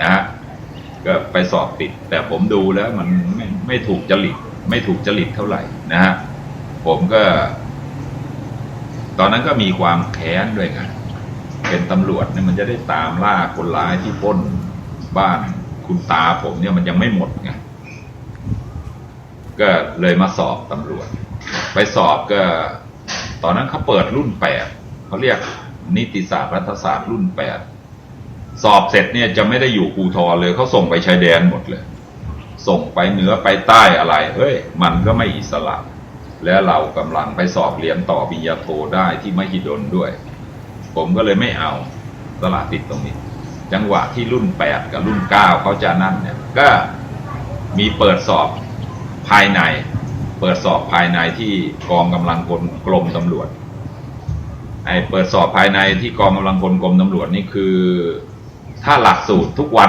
นะฮะก็ไปสอบติด แต่ผมดูแล้วมันไม่ไม่ถูกจริต ไม่ถูกจริตเท่าไหร่นะฮะผมก็ ตอนนั้นก็มีความแค้นด้วยไงเป็นตำรวจเนี่ยมันจะได้ตามล่าคนร้ายที่ป้นบ้านคุณตาผมเนี่ยมันยังไม่หมดไงก็เลยมาสอบตำรวจ ไปสอบก็ ตอนนั้นเขาเปิดรุ่นแปดเขาเรียกนิติศาสตร์รัฐศาสตร์รุ่นแปด สอบเสร็จเนี่ยจะไม่ได้อยู่ภูทรเลยเขาส่งไปชายแดนหมดเลย ส่งไปเหนือไปใต้อะไรเฮ้ย มันก็ไม่อิสระ และเรากำลังไปสอบเรียนต่อปริญญาโทได้ที่มหิดลด้วย ผมก็เลยไม่เอาสละติดตรงนี้ จังหวะที่รุ่นแปดกับรุ่นเก้าเขาจะนั่นเนี่ย ก็มีเปิดสอบภายใน เปิดสอบภายในที่กองกำลังพลกรมตำรวจไอ้เปิดสอบภายในที่กองกำลังพลกรมตำรวจนี่คือ ถ้าหลักสูตรทุกวัน